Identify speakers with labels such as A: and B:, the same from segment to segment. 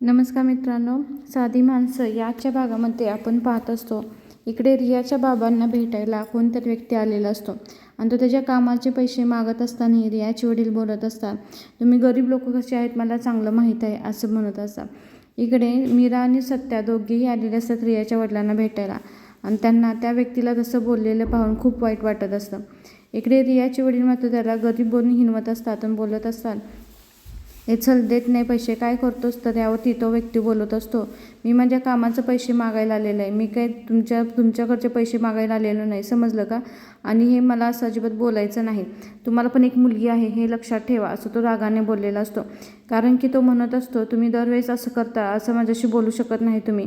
A: नमस्कार मित्रांनो साधी माणसं याच्या भागामध्ये आपण पाहत असतो. इकडे रियाच्या बाबांना भेटायला कोणतरी व्यक्ती आलेला असतो. आणि तो त्याच्या कामाचे पैसे मागत असताना रियाचे वडील बोलत असतात. तुम्ही गरीब लोक कसे आहेत मला चांगलं माहीत आहे असं म्हणत असतात. इकडे मीरा आणि सत्या दोघेही आलेले असतात रियाच्या वडिलांना भेटायला. आणि त्यांना त्या व्यक्तीला तसं बोललेलं पाहून खूप वाईट वाटत असतं. इकडे रियाचे वडील मात्र त्याला गरीब बोलून हिनवत असतात आणि बोलत असतात. हे चल देत नाही पैसे काय करतोस तर यावरती तो व्यक्ती बोलत असतो. मी माझ्या कामाचं पैसे मागायला आलेलं आहे. मी काय तुमच्या तुमच्याकडचे पैसे मागायला आलेलो नाही समजलं का? आणि हे मला असं अजिबात बोलायचं नाही. तुम्हाला पण एक मुलगी आहे हे लक्षात ठेवा असं तो रागाने बोललेला असतो. कारण की तो म्हणत असतो तुम्ही दरवेळेस असं करता असं माझ्याशी बोलू शकत नाही तुम्ही.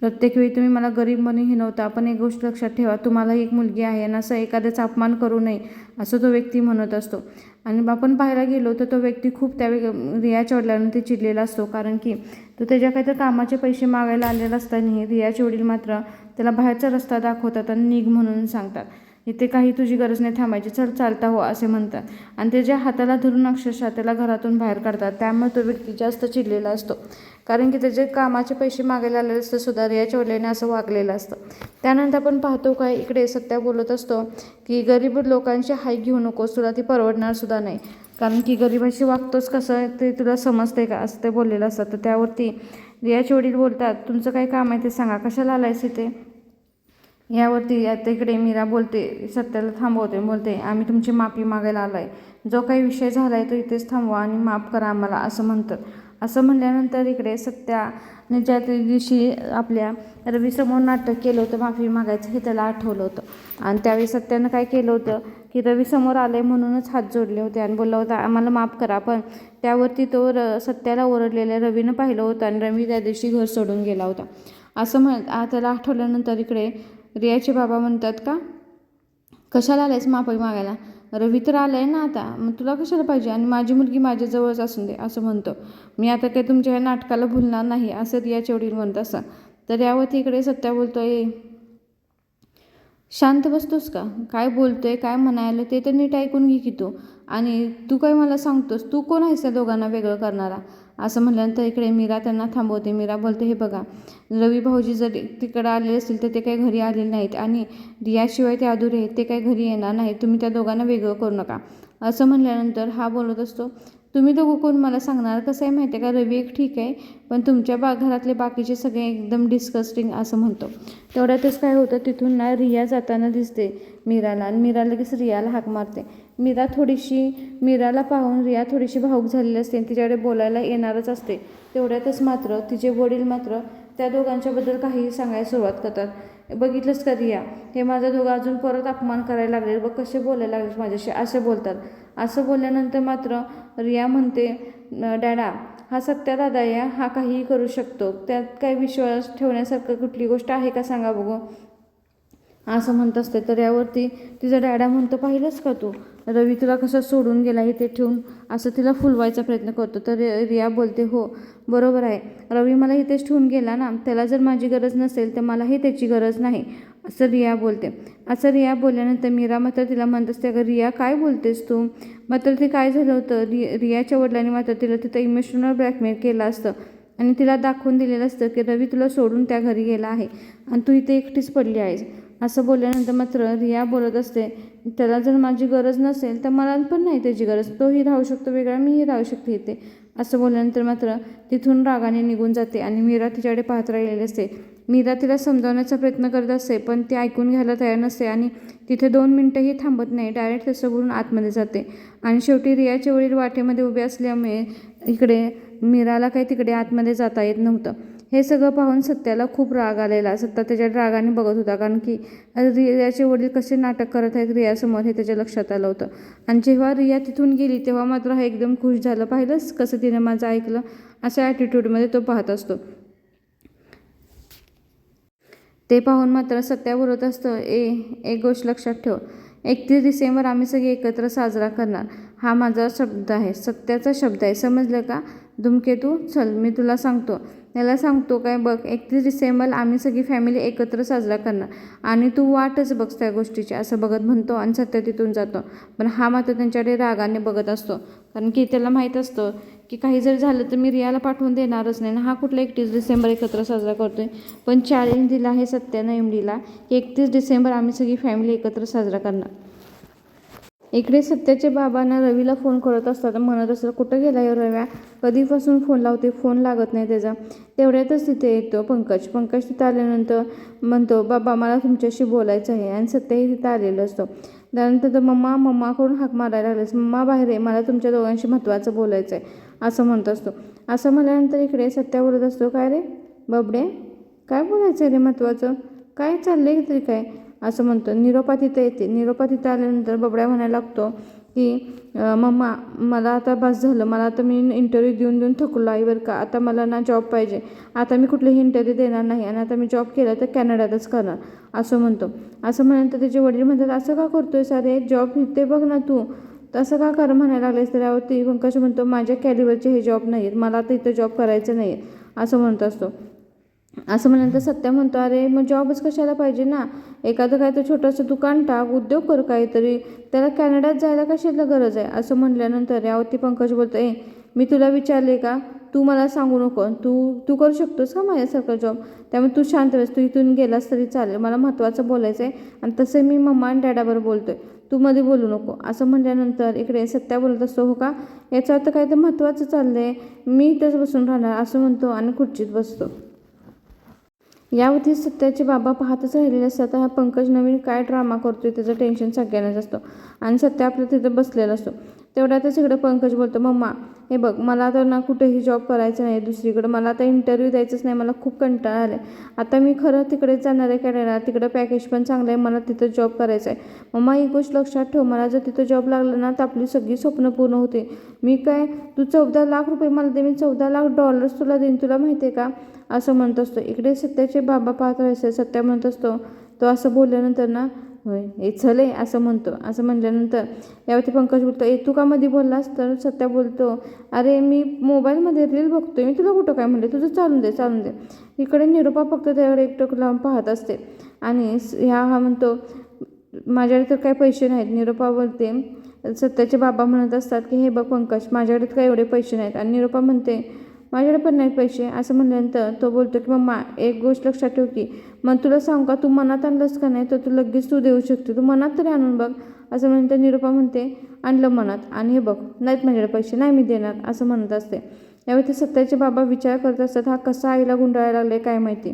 A: प्रत्येक वेळी तुम्ही मला गरीब म्हणून हिनवता. पण एक गोष्ट लक्षात ठेवा तुम्हाला एक मुलगी आहे आणि असं एखाद्याचा अपमान करू नये असं तो व्यक्ती म्हणत असतो. आणि आपण पाहायला गेलो तर तो व्यक्ती खूप त्या रियाच्या वडिलांना चिडलेला असतो. कारण की तो त्याच्या काहीतरी कामाचे पैसे मागायला आलेला असताना रियाचे वडील मात्र त्याला बाहेरचा रस्ता दाखवतात आणि निघ म्हणून सांगतात. इथे काही तुझी गरज नाही थांबायची चल चालता हो असे म्हणतात. आणि त्याच्या हाताला धरून अक्षरशः त्याला घरातून बाहेर काढतात त्यामुळे तो व्यक्ती जास्त चिडलेला असतो. कारण की त्याचे कामाचे पैसे मागायला आलेले असतं सुद्धा रियाच्या वडिलांनी असं वागलेलं असतं. त्यानंतर आपण पाहतो काय इकडे सत्या बोलत असतो की गरीब लोकांची हाय घेऊ नकोस तुला ती परवडणार सुद्धा नाही. कारण की गरिबाशी वागतोस कसं ते तुला समजते का असं ते बोललेलं असतं तर त्यावरती रियाचे वडील बोलतात तुमचं काय काम आहे ते सांगा कशाला आलायस इथे? यावरती आता इकडे मीरा बोलते सत्याला थांबवते बोलते आम्ही तुमची माफी मागायला आलो आहे जो काही विषय झाला आहे तो इथेच थांबवा आणि माफ करा आम्हाला असं म्हणतात. असं म्हणल्यानंतर इकडे सत्याने ज्या दिवशी आपल्या रवीसमोर नाटक केलं होतं माफी मागायचं हे त्याला आठवलं होतं. आणि त्यावेळी सत्यानं काय केलं होतं की रवीसमोर आले म्हणूनच हात जोडले होते आणि बोलला होता आम्हाला माफ करा पण त्यावरती तो र सत्याला ओरडलेल्या रवीनं पाहिलं होतं आणि रवी त्या दिवशी घर सोडून गेला होता. असं म्हण त्याला आठवल्यानंतर इकडे रियाचे बाबा म्हणतात का कशाला आलेस माफी मागायला? रवी तर आलाय ना आता. मग तुला कशाला पाहिजे? आणि माझी मुलगी माझ्याजवळच असून दे असं म्हणतो. मी आता काही तुमच्या ह्या नाटकाला भुलणार नाही असं रियाचे वडील म्हणत असं. तर यावरती इकडे सत्या आहे शांत बसतोस का? काय बोलतोय काय म्हणायला ते तर नीट ऐकून घे की तू. आणि तू काय मला सांगतोस? तू कोण आहेस त्या दोघांना वेगळं करणारा? असं म्हटल्यानंतर इकडे मीरा त्यांना थांबवते. मीरा बोलते हे बघा रवी भाऊजी जर तिकडं आलेले असतील तर ते काही घरी आलेले नाहीत आणि रियाशिवाय ते अधुरे आहेत. ते काही घरी येणार नाहीत. तुम्ही त्या दोघांना वेगळं करू नका. असं म्हणल्यानंतर हा बोलत असतो तुम्ही दोघं कोण? मला सांगणार कसं आहे माहिती आहे का? रवी एक ठीक आहे पण तुमच्या बा घरातले बाकीचे सगळे एकदम डिस्कस्टिंग असं म्हणतो. तेवढ्यातच काय होतं तिथून ना रिया जाताना दिसते मीराला आणि मीरा लगेच रियाला हाक मारते. मीरा थोडीशी मीराला पाहून रिया थोडीशी भाऊक झालेली असते आणि तिच्याकडे बोलायला येणारच असते. तेवढ्यातच मात्र तिचे वडील मात्र त्या दोघांच्याबद्दल काहीही सांगायला सुरुवात करतात. बघितलंच का रिया? हे माझा दोघं अजून परत अपमान करायला लागले बघ कसे बोलायला लागले माझ्याशी. असे बोलतात. असं बोलल्यानंतर मात्र रिया म्हणते डॅडा हा सत्या दादा आहे हा काहीही करू शकतो. त्यात काही विश्वास ठेवण्यासारखं कुठली गोष्ट आहे का सांगा बघू. असं म्हणत असते. तर यावरती तिचा डॅडा म्हणतो पाहिलंच का तू? रवी तुला कसं सोडून गेला इथे ठेवून? असं तिला फुलवायचा प्रयत्न करतो. तर रिया बोलते हो बरोबर आहे. रवी मला इथेच ठेवून गेला ना त्याला जर माझी गरज नसेल तर मलाही त्याची गरज नाही असं रिया बोलते. असं रिया बोलल्यानंतर मीरा मात्र तिला म्हणत असते अगं रिया काय बोलतेस तू? मात्र ते काय झालं होतं? रि रियाच्या वडिलांनी मात्र तिला तिथं इमोशनल ब्लॅकमेल केलं असतं आणि तिला दाखवून दिलेलं असतं की रवी तुला सोडून त्या घरी गेला आहे आणि तू इथे एकटीच पडली आहेस. असं बोलल्यानंतर मात्र रिया बोलत असते त्याला जर माझी गरज नसेल तर मला पण नाही त्याची गरज. तोही राहू शकतो वेगळा मीही राहू शकते इथे. असं बोलल्यानंतर मात्र तिथून रागाने निघून जाते आणि मीरा तिच्याकडे पाहत राहिलेली असते. मीरा तिला समजावण्याचा प्रयत्न करत असते पण ती ऐकून घ्यायला तयार नसते आणि तिथे दोन मिनटंही थांबत नाही डायरेक्ट तसं बोलून आतमध्ये जाते. आणि शेवटी रियाचे वडील वाटेमध्ये उभे असल्यामुळे इकडे मीराला काही तिकडे आतमध्ये जाता येत नव्हतं. हे सगळं पाहून सत्याला खूप राग आलेला. सत्ता त्याच्या रागाने बघत होता कारण की रियाचे वडील कसे नाटक करत आहेत रियासमोर हे त्याच्या लक्षात आलं होतं. आणि जेव्हा रिया तिथून गेली तेव्हा मात्र हा एकदम खुश झालं. पाहिलंच कसं तिने माझं ऐकलं. अशा ॲटिट्यूडमध्ये तो पाहत असतो. ते पाहून मात्र सत्या बोलत असतं ए एक गोष्ट लक्षात ठेव. एकतीस डिसेंबर आम्ही सगळे एकत्र साजरा करणार. हा माझा शब्द आहे. सत्याचा शब्द आहे. समजलं का? धुमकेतू चल मी तुला सांगतो. त्याला सांगतो काय बघ एकतीस डिसेंबर आम्ही सगळी फॅमिली एकत्र साजरा करणार. आणि तू वाटच बघ त्या गोष्टीची असं बघत म्हणतो आणि सत्य तिथून जातो. पण हा मात्र त्यांच्याकडे रागाने बघत असतो. कारण की त्याला माहीत असतं की काही जर झालं तर मी रियाला पाठवून देणारच नाही. ना हा कुठला एकतीस डिसेंबर एकत्र साजरा करतो आहे पण चॅलेंज दिला आहे सत्यानं एम डीला की एकतीस डिसेंबर आम्ही सगळी फॅमिली एकत्र साजरा करणार. इकडे सत्याचे बाबांना रवीला फोन करत असतात म्हणत असतात कुठं गेला आहे हो रव्या? कधीपासून फोन लावते? फोन लागत नाही त्याचा. तेवढ्यातच तिथे येतो पंकज. पंकज तिथं आल्यानंतर म्हणतो बाबा मला तुमच्याशी बोलायचं आहे. आणि सत्यही तिथं आलेलं असतो. त्यानंतर तर मम्मा मम्मा करून हाक मारायला लागलेस मम्मा बाहेर आहे मला तुमच्या दोघांशी महत्त्वाचं बोलायचं आहे. असं म्हणत असतो. असं म्हणल्यानंतर इकडे सत्या बोलत असतो काय रे? बबडे काय बोलायचं रे महत्त्वाचं? काय चाललं आहे तरी काय? असं म्हणतो. निरोपा तिथं येते. निरोपा तिथं आल्यानंतर बबड्या म्हणायला लागतो की मम्मा मला आता बस झालं. मला आता मी इंटरव्ह्यू देऊन देऊन थकलो आहे बरं का. आता मला ना जॉब पाहिजे. आता मी कुठलेही इंटरव्ह्यू देणार नाही आणि आता मी जॉब केला तर कॅनडातच करणार. असं म्हणतो. असं म्हणल्यानंतर त्याचे वडील म्हणतात असं का करतोय सारे? जॉब ते बघ ना तू. तसं का कर म्हणायला लागलेस तर यावरती पंकज म्हणतो माझ्या कॅलिवरचे हे जॉब नाही आहेत मला आता इथं जॉब करायचं नाही आहे असं म्हणत असतो. असं म्हणल्यानंतर सत्य म्हणतो अरे मग जॉबच कशाला पाहिजे ना? एखादं काय तर छोटंसं दुकान टाक उद्योग कर काहीतरी. त्याला कॅनडात जायला कशाला गरज आहे? असं म्हणल्यानंतर यावरती पंकज बोलतो ए मी तुला विचारले का? तू मला सांगू नको. तू तू करू शकतोस का माझ्यासारखं जॉब त्यामुळे तू शांत बस. तू इथून गेलास तरी चालेल. मला महत्त्वाचं बोलायचं आहे आणि तसं मी मम्मा आणि डॅडाबरोबर बोलतोय. तू मध्ये बोलू नको. असं म्हणल्यानंतर इकडे सत्या बोलत असतो हो का? याचा अर्थ काय तर महत्त्वाचं चाललं आहे मी इथंच बसून राहणार. असं म्हणतो आणि खुर्चीत बसतो. यावरती सत्याचे बाबा पाहतच राहिलेले असतात. हा पंकज नवीन काय ड्रामा करतोय त्याचं टेन्शन सगळ्यांनाच असतं. आणि सत्य आपल्या तिथं बसलेला असतो. तेवढ्यातच इकडे पंकज बोलतो मम्मा हे बघ मला तर ना कुठेही जॉब करायचं नाही दुसरीकडे. मला आता इंटरव्ह्यू द्यायचंच नाही मला खूप कंटाळा आला आहे आता मी खरं तिकडेच जाणार आहे कॅनडा तिकडं पॅकेज पण चांगलं आहे मला तिथं जॉब करायचं आहे मम्मा ही गोष्ट लक्षात ठेव मला जर तिथं जॉब लागला ना तर आपली सगळी स्वप्न पूर्ण होते मी काय तू चौदा लाख रुपये मला दे मी चौदा लाख डॉलर्स तुला देईन तुला माहिती आहे का? असं म्हणत असतो. इकडे सत्याचे बाबा पाहत राहायचे सत्या म्हणत असतो. तो असं बोलल्यानंतर ना होय. हे चले असं म्हणतो. असं म्हणल्यानंतर यावरती पंकज बोलतो ए तू का मध्ये बोललास? तर सत्या बोलतो अरे मी मोबाईलमध्ये रील बघतोय. मी तुला कुठं काय म्हणले? तुझं चालून दे चालून दे. इकडे निरोपा फक्त त्यावर एकटक लावून पाहत असते. आणि ह्या हा म्हणतो माझ्याकडे तर काही पैसे नाहीत. निरोपा बोलते सत्याचे बाबा म्हणत असतात की हे बघ पंकज माझ्याकडे तर काही एवढे पैसे नाहीत. आणि निरोपा म्हणते माझ्याकडे पण नाही पैसे. असं म्हणल्यानंतर तो बोलतो की मम्मा एक गोष्ट लक्षात ठेव की मग तुला सांगू का तू मनात आणलंस का नाही? तर तू लगेच तू देऊ शकते. तू मनात तरी आणून बघ. असं म्हणते निरूपा म्हणते आणलं मनात. आणि हे बघ नाहीत माझ्याकडे पैसे. नाही मी देणार. असं म्हणत असते. यावेळी ते सत्याचे बाबा विचार करत असतात हा कसा आईला गुंडाळायला लागले काय माहिती?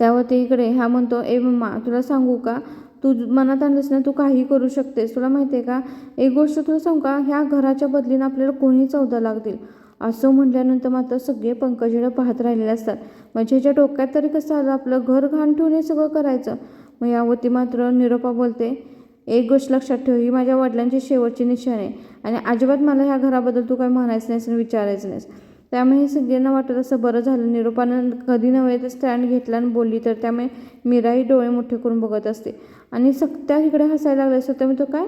A: त्यावरती इकडे हा म्हणतो ए मम्मा तुला सांगू का? तू मनात आणलंस ना तू काही करू शकतेस. तुला माहिती आहे का? एक गोष्ट तुला सांगू का? ह्या घराच्या बदलीनं आपल्याला कोणी चौदा लागतील. असं म्हटल्यानंतर मात्र सगळे पंकजाला पाहत राहिलेले असतात. म्हणजे ह्याच्या डोक्यात तरी कसं आलं? आपलं घर घाण ठेवून हे सगळं करायचं? मग यावरती मात्र निरोपा बोलते एक गोष्ट लक्षात ठेव ही माझ्या वडिलांची शेवटची निशाण आहे आणि अजिबात मला ह्या घराबद्दल तू काही म्हणायचं नाहीस आणि विचारायचं नाहीस. त्यामुळे हे सगळ्यांना वाटत असं बरं झालं. निरोपानं कधी नव्हे तर स्टँड घेतला आणि बोलली तर त्यामुळे मीराही डोळे मोठे करून बघत असते. आणि सक्त्या इकडे हसायला लागले असतं मी तो काय?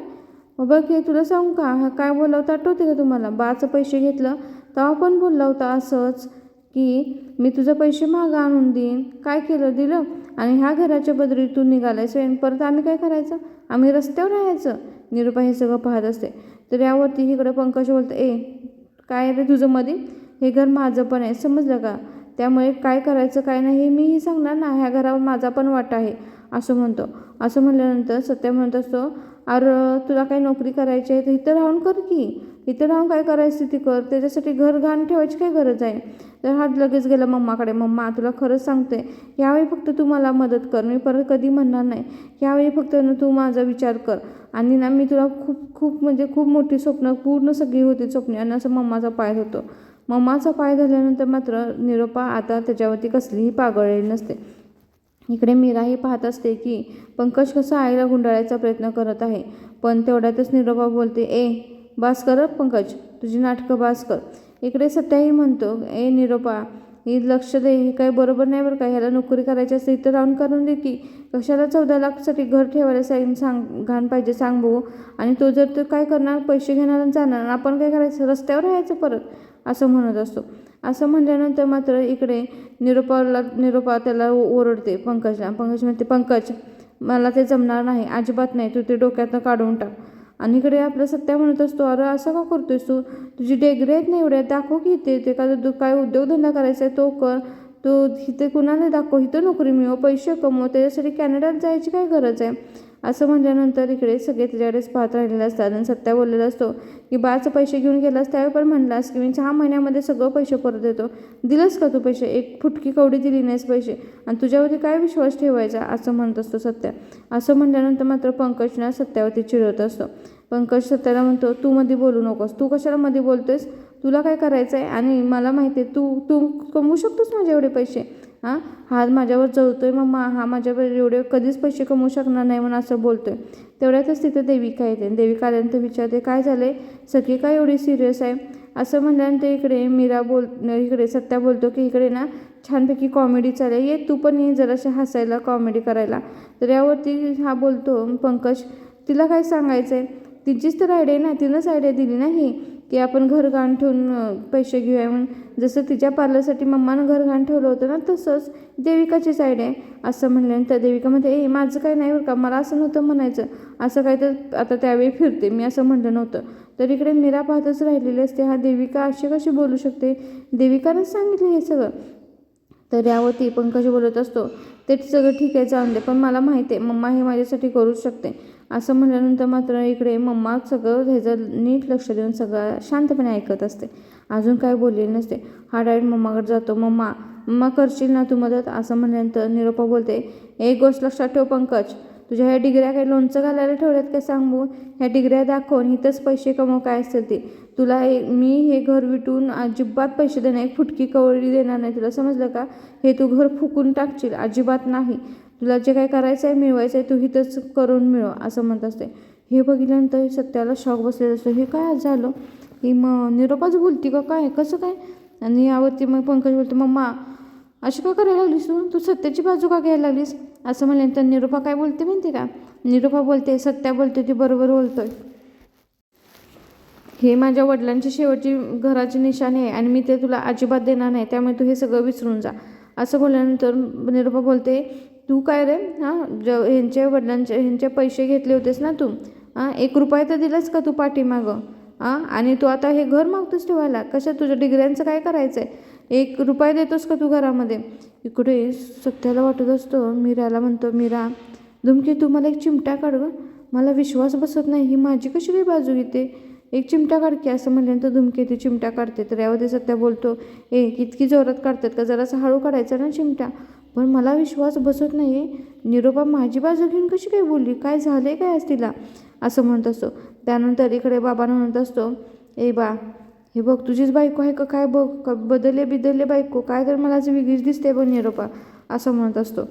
A: बघ हे तुला सांगू का? हा काय बोलावतं आठवते का तुम्हाला? बाचं पैसे घेतलं तेव्हा पण बोलला होता असंच की मी तुझं पैसे मागं आणून देईन. काय केलं दिलं? आणि ह्या घराच्या बदली तू निघालायचं आणि परत आम्ही काय करायचं? आम्ही रस्त्यावर राहायचं. निरुपा हे सगळं पाहत असते. तर यावरती इकडं पंकज बोलतं ए काय रे तुझं मध्ये हे घर माझं पण आहे समजलं का? त्यामुळे काय करायचं काय नाही हे मीही सांगणार ना. ह्या घरावर माझा पण वाटा आहे असं म्हणतो. असं म्हणल्यानंतर सत्या म्हणत असतो अरे तुला काही नोकरी करायची आहे तर इथं राहून कर की. इथं राहून काय करायचं ती कर? त्याच्यासाठी घर घाण ठेवायची काय गरज आहे? तर हात लगेच गेला मम्माकडे मम्मा तुला खरंच सांगते यावेळी फक्त तू मला मदत कर. मी परत कधी म्हणणार नाही. यावेळी फक्त ना तू माझा विचार कर. आणि ना मी तुला खूप खूप म्हणजे खूप मोठी स्वप्न पूर्ण सगळी होती स्वप्ने. आणि असं मम्माचा पाय होतो. मम्माचा पाय झाल्यानंतर मात्र निरोपा आता त्याच्यावरती कसलीही पागळलेली नसते. इकडे मीराही पाहत असते की पंकज कसं आईला गुंडाळायचा प्रयत्न करत आहे. पण तेवढ्यातच निरोपा बोलते ए भास्कर पंकज तुझी नाटकं भास्कर. इकडे सत्याही म्हणतो ए निरोपा ही लक्ष दे हे काही बरोबर नाही बरं का ह्याला नोकरी करायची असते इथं राहून करून दे की. कशाला चौदा लाखसाठी घर ठेवायला सांग सांग घाण पाहिजे सांग भाऊ आणि तो जर तो काय करणार पैसे घेणार आणि जाणार आपण काय करायचं रस्त्यावर राहायचं परत असं म्हणत असतो. असं म्हणल्यानंतर मात्र इकडे निरोपाला निरोपा त्याला ओ- ओरडते पंकजला. पंकज म्हणते पंकज मला ते जमणार नाही अजिबात नाही तू ते डोक्यातनं काढून टाक. आणि इकडे आपला सत्या म्हणत असतो अरे असं का करतोयस तू? तुझी डेग्री आहेत ना एवढ्या दाखव की ते ते का तू काय उद्योगधंदा करायचा आहे तो कर. तो इथे कुणाला दाखव? इथं नोकरी मिळव पैसे कमव त्याच्यासाठी कॅनडात जायची काय गरज आहे? असं म्हटल्यानंतर इकडे सगळे त्याच्याकडेच पाहत राहिलेले असतात आणि सत्या बोललेला असतो की बाच पैसे घेऊन गेलास त्यावेळी पण म्हणलास की मी सहा महिन्यामध्ये सगळं पैसे परत देतो. दिलंस का तू पैसे? एक फुटकी कवडी दिली नाहीस पैसे. आणि तुझ्यावरती काय विश्वास ठेवायचा? असं म्हणत असतो सत्या. असं म्हटल्यानंतर मात्र पंकजना सत्यावरती चिडवत असतो. पंकज सत्याला म्हणतो तू मध्ये बोलू नकोस. तू कशाला मध्ये बोलतोयस? तुला काय करायचं आहे आणि मला माहिती आहे तू तू कमवू शकतोस माझे एवढे पैसे. हां? हा माझ्यावर जळतोय मम्मा. हा माझ्यावर एवढे कधीच पैसे कमवू शकणार नाही म्हणून असं बोलतोय. तेवढ्यातच तिथं देविका येते. देविका आल्यानंतर विचारते काय झालं आहे सगळी काय एवढी सिरियस आहे? असं म्हणल्यानंतर इकडे मीरा बोल इकडे सत्या बोलतो की इकडे ना छानपैकी कॉमेडी चालेल ये तू पण ये जराशा हसायला कॉमेडी करायला. तर यावरती हा बोलतो पंकज तिला काय सांगायचं आहे तिचीच तर आयडिया आहे ना तिनंच आयडिया दिली नाही की आपण घर घाण ठेवून पैसे घेऊया. म्हणून जसं तिच्या पार्लरसाठी मम्मानं घर घाण ठेवलं होतं ना तसंच देविकाचीच आयडिया आहे. असं म्हणल्यानंतर देविका म्हणते ए माझं काय नाही बरं का मला असं नव्हतं म्हणायचं. असं काय तर आता त्यावेळी फिरते मी असं म्हटलं नव्हतं. तर इकडे मीरा पाहतच राहिलेली असते हा देविका अशी कशी बोलू शकते? देविकानंच सांगितलं हे सगळं. तर यावरती पंकज बोलत असतो ते सगळं ठीक आहे जाऊन दे पण मला माहिती आहे मम्मा हे माझ्यासाठी करूच शकते. असं म्हटल्यानंतर मात्र इकडे मम्मा सगळं ह्याचं नीट लक्ष देऊन सगळं शांतपणे ऐकत असते. अजून काय बोललेली नसते. हा डायरेक्ट मम्माकडे जातो. मम्मा मम्मा करशील ना तू मदत? असं म्हटल्यानंतर निरोपा बोलते एक गोष्ट लक्षात ठेव पंकज. तुझ्या ह्या डिग्र्या काही लोणचं घालायला ठेवल्यात काय सांगू? ह्या डिग्र्या दाखवून इथंच पैसे कमव काय असतील ते. तुला हे मी हे घर विटून अजिबात पैसे देणार एक फुटकी कवळी देणार नाही. तुला समजलं का? हे तू घर फुकून टाकशील. अजिबात नाही. तुला जे काय करायचं आहे मिळवायचं आहे तू हिथंच करून मिळव असं म्हणत असते. हे बघितल्यानंतर सत्याला शॉक बसलेलं असतं. हे काय झालं? ही मग निरोपाच बोलती का काय? कसं काय? आणि यावरती मग पंकज बोलतो मम्मा अशी का करायला लागलीस तू? तू सत्याची बाजू का घ्यायला लागलीस? असं म्हणल्यानंतर निरोपा काय बोलते माहिती का? निरोपा बोलते सत्या बोलते ती बरोबर बोलतोय. हे माझ्या वडिलांची शेवटची घराची निशाणी आहे आणि मी ते तुला अजिबात देणार नाही त्यामुळे तू हे सगळं विसरून जा. असं बोलल्यानंतर निरोपा बोलते तू काय रे? हां ज ह्यांच्या वडिलांचे ह्यांचे पैसे घेतले होतेस ना तू? हां एक रुपया तर दिलास का तू पाठीमागं? हां आणि तू आता हे घर मागतोस ठेवायला? कशा तुझ्या डिग्र्यांचं काय करायचं आहे एक रुपया देतोस का तू घरामध्ये? इकडे सत्याला वाटत असतो मीराला म्हणतो मीरा धुमकी तू मला एक चिमटा काढ गं. मला विश्वास बसत नाही. ही माझी कशी काही बाजू घेते? एक चिमटा काढ की असं म्हणल्यानंतर धुमके ती चिमटा काढते. तर यामध्ये सत्या बोलतो ए कितकी जोरात काढतात का? जरासा हळू काढायचा ना चिमटा. पण मला विश्वास बसत नाही आहे निरोपा माझी बाजू घेऊन कशी काय बोलली? काय झाले काय आज तिला? असं म्हणत असतो. त्यानंतर इकडे बाबांना म्हणत असतो ए बा हे बघ तुझीच बायको आहे का? काय बघ? का बदलले बिदलले बायको. काय तर मला आज वेगळीच दिसते बघ निरोपा असं म्हणत असतो.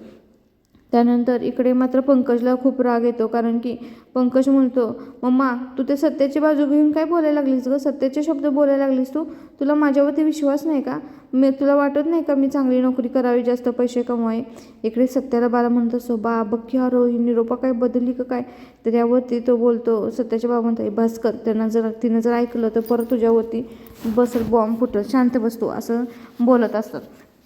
A: त्यानंतर इकडे मात्र पंकजला खूप राग येतो कारण की पंकज म्हणतो मम्मा तू ते सत्याची बाजू घेऊन काय बोलायला लागलीस गं? सत्याचे शब्द बोलायला लागलीस तू? तुला माझ्यावरती विश्वास नाही का? मी तुला वाटत नाही का मी चांगली नोकरी करावी जास्त पैसे कमवावे? इकडे सत्याला बाला म्हणत असतो बा बघ रो ही निरोपा काय बदलली का काय? तर यावरती तो बोलतो सत्याच्या बाबा म्हणतो भास्कर त्यांना जर तिनं जर ऐकलं तर परत तुझ्यावरती बसल बॉम्ब फुटल शांत बसतो असं बोलत असतात.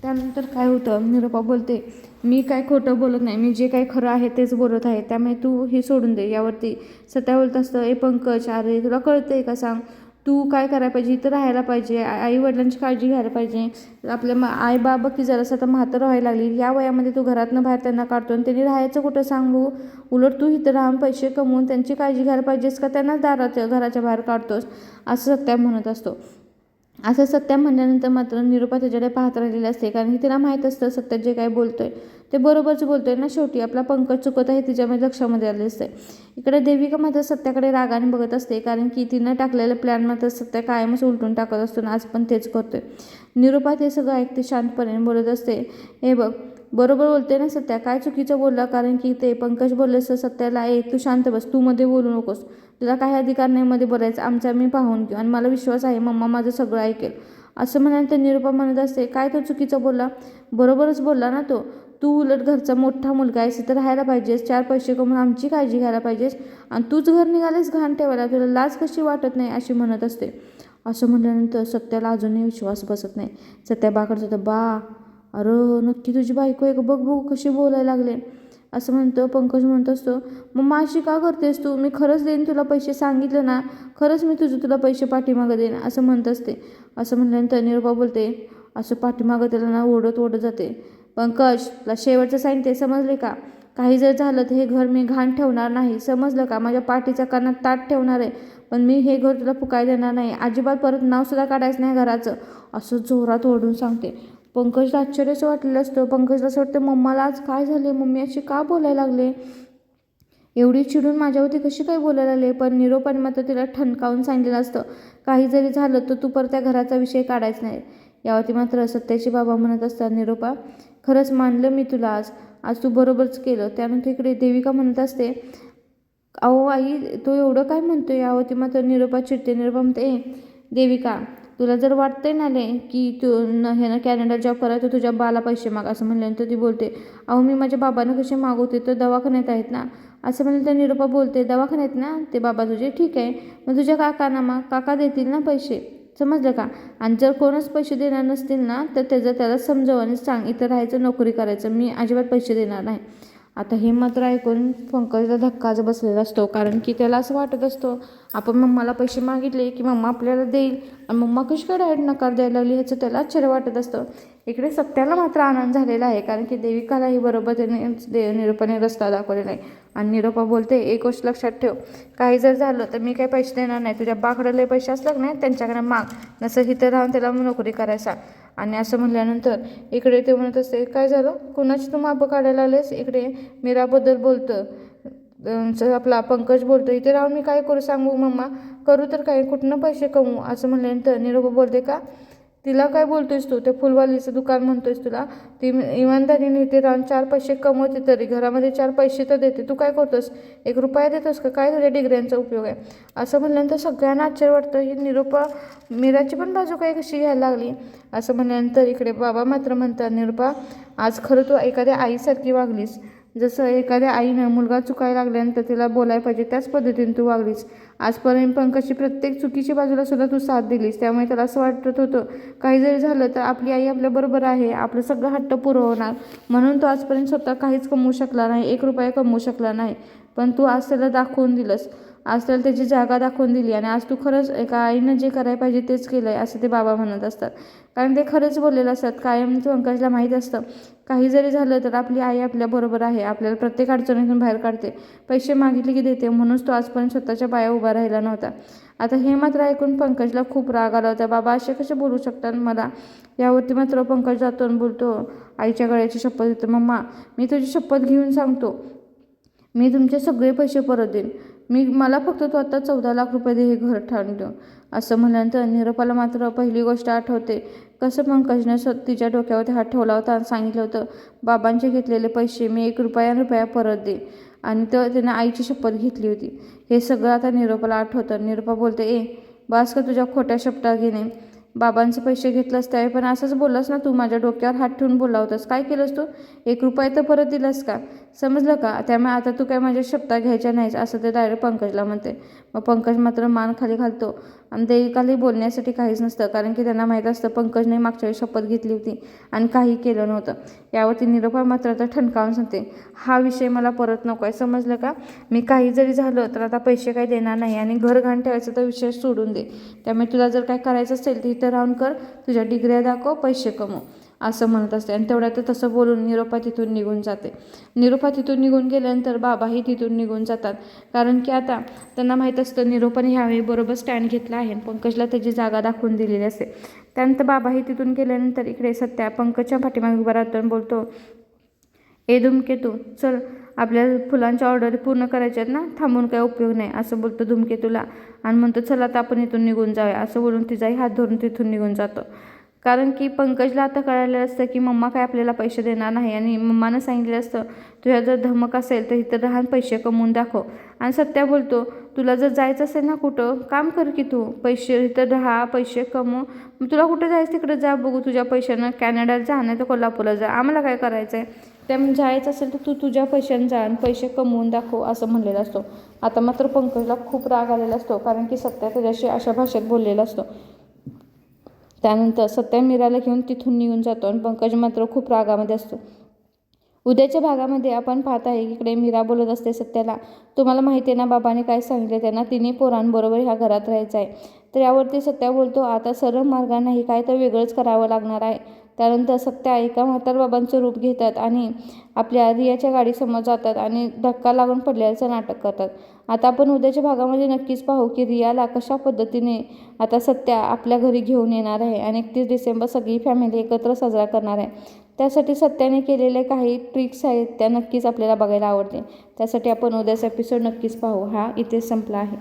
A: त्यानंतर काय होतं? निरोपा बोलते मी काय खोटं बोलत नाही. मी जे काही खरं आहे तेच बोलत आहे. त्यामुळे तू हे सोडून दे यावरती. सत्या बोलत असतं ए पंकज अरे तुला कळतंय का सांग? तू काय करायला पाहिजे? इथं राहायला पाहिजे. आई वडिलांची काळजी घ्यायला पाहिजे. आपल्या मा आई बाबा की जरासं आता म्हातारं व्हायला लागली. या वयामध्ये तू घरातनं बाहेर त्यांना काढतो आणि त्यांनी राहायचं कुठं सांगू? उलट तू इथं राहून पैसे कमवून त्यांची काळजी घ्यायला पाहिजेस का? त्यांनाच दाराच्या घराच्या बाहेर काढतोस. असं सत्या म्हणत असतो. असं सत्या म्हणल्यानंतर मात्र निरूपा त्याच्याकडे पाहत राहिलेली असते. कारण की तिला माहीत असतं सत्य जे काय बोलतोय ते बरोबरच बोलतोय. ना शेवटी आपला पंकज चुकत आहे तिच्यामध्ये लक्षामध्ये आले असते इकडे देविका मात्र सत्याकडे रागाने बघत असते. कारण की तिनं टाकलेलं प्लॅन मात्र सत्या कायमच उलटून टाकत असतो आणि आज पण तेच करतोय. निरूपा ते सगळं ऐकते शांतपणे बोलत असते. हे बघ बरोबर बोलते ना सत्या? काय चुकीचं बोलला? कारण की ते पंकज बोलले असतं सत्याला ए तू शांत बस तू मध्ये बोलू नकोस. तुला काही अधिकार नाही मध्ये बोलायचं. आमचा मी पाहून घेऊ. आणि मला विश्वास आहे मम्मा माझं सगळं ऐकेल. असं म्हणाल्यानंतर निरूपा म्हणत असते काय तो चुकीचं बोलला? बरोबरच बोलला ना तो. तू उलट घरचा मोठा मुलगा आहेस तर राहायला पाहिजेस. चार पैसे कमवून आमची काळजी घ्यायला पाहिजेस. आणि तूच घर निघालेस घाण ठेवायला. तुला लाज कशी वाटत नाही? अशी म्हणत असते. असं म्हटल्यानंतर सत्याला अजूनही विश्वास बसत नाही. सत्या बाकडचं तर बा अरे नक्की तुझी बायको आहे बघ बघ कशी बोलायला लागले. असं म्हणतो पंकज म्हणत असतो मम्मा अशी का करतेस तू? मी खरंच देईन तुला पैसे. सांगितलं ना खरंच मी तुझं तुला पैसे पाठीमागं देईन. असं म्हणत असते. असं म्हणल्यानंतर निरुपा बोलते असं पाठीमागं त्याला ना ओढत ओढत जाते. पंकज तुला शेवटचं सांगते समजले का? काही जर झालं तर हे घर मी घाण ठेवणार नाही. समजलं का? माझ्या पाठीच्या कानात ताट ठेवणार आहे. पण मी हे घर तुला फुकाय देणार नाही. अजिबात परत नावसुद्धा काढायचं नाही घराचं. असं जोरात ओढून सांगते. पंकजला आश्चर्यच वाटलेलं असतं. पंकजला असं वाटतं मम्माला आज काय झाले मम्मी अशी का बोलायला लागले? एवढी चिडून माझ्यावरती कशी काय बोलायला लागले? पण निरोपाने मात्र तिला ठणकावून सांगितलं असतं काही जरी झालं तर तू परत त्या घराचा विषय काढायचा नाही. यावरती मात्र सत्याची बाबा म्हणत असतात निरोपा खरंच मानलं मी तुला आज. आज तू बरोबरच केलं. त्यानंतर इकडे देविका म्हणत असते अहो आई तो एवढं काय म्हणतो यावरती मात्र निरोपा चिडते निरोपा म्हणते ए देविका तुला जर वाटतंय नाले की तू न हे ना कॅनडा जॉब करा तर तुझ्या बाला पैसे माग असं म्हणल्यानंतर ती बोलते अहो मी माझ्या बाबांना कसे मागवते? तर दवाखान्यात आहेत ना. असं म्हणलं तर निरूपा बोलते दवाखान्यात ना? ते बाबा तुझे ठीक आहे मग तुझ्या काकांना मग काका देतील ना पैसे? समजलं का? आणि जर कोणच पैसे देणार नसतील ना तर त्याचं त्याला समजव आणि सांग इथं राहायचं नोकरी करायचं मी अजिबात पैसे देणार नाही. आता हे मात्र ऐकून पंकजला धक्काच बसलेला असतो कारण की त्याला असं वाटत असतो आपण मम्माला पैसे मागितले की मम्मा आपल्याला देईल आणि मम्मा कशी काय डायरेक्ट नकार द्यायला लागली ह्याचं त्याला आश्चर्य वाटत असतं. इकडे सत्याला मात्र आनंद झालेला आहे कारण की देविकालाही बरोबर त्याने दे निरूपाने रस्ता दाखवलेला आहे. आणि निरूपा बोलते एक गोष्ट लक्षात ठेव काही जर झालं तर मी काही पैसे देणार नाही तुझ्या बाकडले पैसे असलं नाही त्यांच्याकडे माग. नसं इथं राहून त्याला नोकरी करायचा. आणि असं म्हणल्यानंतर इकडे ते म्हणत असते काय झालं? कुणाची तू मापं काढायला आलेस? इकडे मीराबद्दल बोलतं आपला पंकज बोलतो इथे राहून मी काय करू सांगू मम्मा? करू तर काय? कुठनं पैसे कमवू? असं म्हणल्यानंतर निरोप बोलते का तिला काय बोलतोयस तू? ते फुलवालीचं दुकान म्हणतोयस तुला. ती इमानदारीने इथे राहून चार पैसे कमवते तरी घरामध्ये चार पैसे तर देते. तू काय करतोस? एक रुपया देतोस का? काय तुझ्या डिग्र्यांचा उपयोग आहे? असं म्हणल्यानंतर सगळ्यांना आश्चर्य वाटतं. ही निरोपा मीराची पण बाजू काय कशी घ्यायला लागली? असं म्हणल्यानंतर इकडे बाबा मात्र म्हणतात निरुपा आज खरं तू एखाद्या आईसारखी वागलीस. जसं एखाद्या आईनं मुलगा चुकायला लागल्यानंतर तिला बोलायला पाहिजे त्याच पद्धतीने तू वागलीस. आजपर्यंत पंकजची प्रत्येक चुकीची बाजूला सुद्धा तू साथ दिलीस. त्यामुळे त्याला असं वाटत होतं काही जरी झालं तर आपली आई आपल्याबरोबर आहे आपलं सगळं हट्ट पुरवणार. म्हणून तो आजपर्यंत स्वतः काहीच कमवू शकला नाही एक रुपया कमवू शकला नाही. पण तू आज त्याला दाखवून दिलंस. आज त्याला त्याची जागा दाखवून दिली आणि आज तू खरंच एका आईनं जे करायला पाहिजे तेच केलं आहे असं ते बाबा म्हणत असतात. कारण ते खरंच बोललेलं असतात. कायम पंकजला माहीत असतं काही जरी झालं तर आपली आई आपल्याबरोबर आहे आपल्याला प्रत्येक अडचणीतून बाहेर काढते. पैसे मागितले की देते म्हणूनच तो आजपर्यंत स्वतःच्या पाया उभा राहिला नव्हता. आता हे मात्र ऐकून पंकजला खूप राग आला होता. बाबा असे कसे बोलू शकतात मला? यावरती मात्र पंकज जातो आणि बोलतो आईच्या गळ्याची शपथ देतो. मम्मा मी तुझी शपथ घेऊन सांगतो. मी तुमचे सगळे पैसे परत देईन. मी मला फक्त तू आत्ता चौदा लाख रुपये दे हे घर ठाण देऊ असं म्हणल्यानंतर निरोपाला मात्र पहिली गोष्ट आठवते. कसं पंकजनं स्व तिच्या डोक्यावरती हात ठेवला होता आणि सांगितलं होतं बाबांचे घेतलेले पैसे मी एक रुपया रुपया परत दे. आणि तर त्यानं आईची शपथ घेतली होती. हे सगळं आता निरोपाला आठवतं. निरोपा बोलते ए बास का तुझ्या खोट्या शपथा घेणे. बाबांचे पैसे घेतलंस त्यावेळी पण असंच बोललास ना तू माझ्या डोक्यावर हात ठेवून बोलला होतास. काय केलंस तू? एक रुपया तर परत दिलास का? समजलं का? त्यामुळे आता तू काय माझ्या शब्दा घ्यायच्या नाहीस असं ते डायरेक्ट पंकजला म्हणते. मग पंकज मात्र मान खाली घालतो. आणि देविकालाही बोलण्यासाठी काहीच नसतं कारण की त्यांना माहीत असतं पंकजने मागच्या वेळी शपथ घेतली होती आणि काही केलं नव्हतं. यावरती निरुपा मात्र आता ठणकावून सांगते हा विषय मला परत नको आहे. समजलं का? मी काही जरी झालं तर आता पैसे काही देणार नाही आणि घर घाण ठेवायचं तर विषय सोडून दे. त्यामुळे तुला जर काय करायचं असेल तर इथं राहून कर. तुझ्या डिग्र्या दाखव पैसे कमव. असं म्हणत असते. आणि तेवढ्यात तसं बोलून निरोपा तिथून निघून जाते. निरोपा तिथून निघून गेल्यानंतर बाबाही तिथून निघून जातात. कारण की आता त्यांना माहीत असतं निरोपाने ह्यावेळी बरोबर स्टँड घेतला आहे. पंकजला त्याची जागा दाखवून दिलेली असते. त्यानंतर बाबाही तिथून गेल्यानंतर इकडे सत्या पंकजच्या पाठीमागे उभा राहतो आणि बोलतो ए धूमकेतू चल आपल्या फुलांच्या ऑर्डर पूर्ण करायच्या आहेत ना? थांबून काही उपयोग नाही. असं बोलतो धूमकेतूला. आणि म्हणतो चला आता आपण इथून निघून जाऊया. असं बोलून तिचाही हात धरून तिथून निघून जातो. कारण की पंकजला आता कळालेलं असतं की मम्मा काय आपल्याला पैसे देणार नाही आणि मम्मानं सांगितलं असतं तुझ्या जर धमक असेल तर इथं राहून पैसे कमवून दाखव. आणि सत्या बोलतो तुला जर जायचं असेल ना कुठं काम कर की तू पैसे इथं राहा पैसे कमव. मग तुला कुठं जायचं तिकडे जा बघू तुझ्या पैशानं कॅनडात जा नाही तर कोल्हापूरला जा. आम्हाला काय करायचं आहे त्यामुळे जायचं असेल तर तू तुझ्या पैशाने जा आणि पैसे कमवून दाखव असं म्हणलेलं असतो. आता मात्र पंकजला खूप राग आलेला असतो कारण की सत्या त्याच्याशी अशा भाषेत बोललेला असतो. त्यानंतर सत्या मीराला घेऊन तिथून निघून जातो आणि पंकज मात्र खूप रागामध्ये असतो. उद्याच्या भागामध्ये आपण पाहत आहे की इकडे मीरा बोलत असते सत्याला तुम्हाला माहिती आहे ना बाबाने काय सांगितलं त्यांना? तिन्ही पोरांबरोबर ह्या घरात राहायचं आहे. तर यावरती सत्या बोलतो आता सरळ मार्गाने नाही काय तर वेगळंच करावं लागणार आहे. त्यानंतर सत्या एका म्हातार बाबांचं रूप घेतात आणि आपल्या रियाच्या गाडीसमोर जातात आणि धक्का लागून पडल्याचं नाटक करतात. आता आपण उद्याच्या भागामध्ये नक्कीच पाहू की रियाला कशा पद्धतीने आता सत्या आपल्या घरी घेऊन येणार आहे आणि एकतीस डिसेंबर सगळी फॅमिली एकत्र साजरा करणार आहे. त्यासाठी सत्याने केलेले काही ट्रिक्स आहेत त्या नक्कीच आपल्याला बघायला आवडते त्यासाठी आपण उद्याचा एपिसोड नक्कीच पाहू. हा इथेच संपला आहे.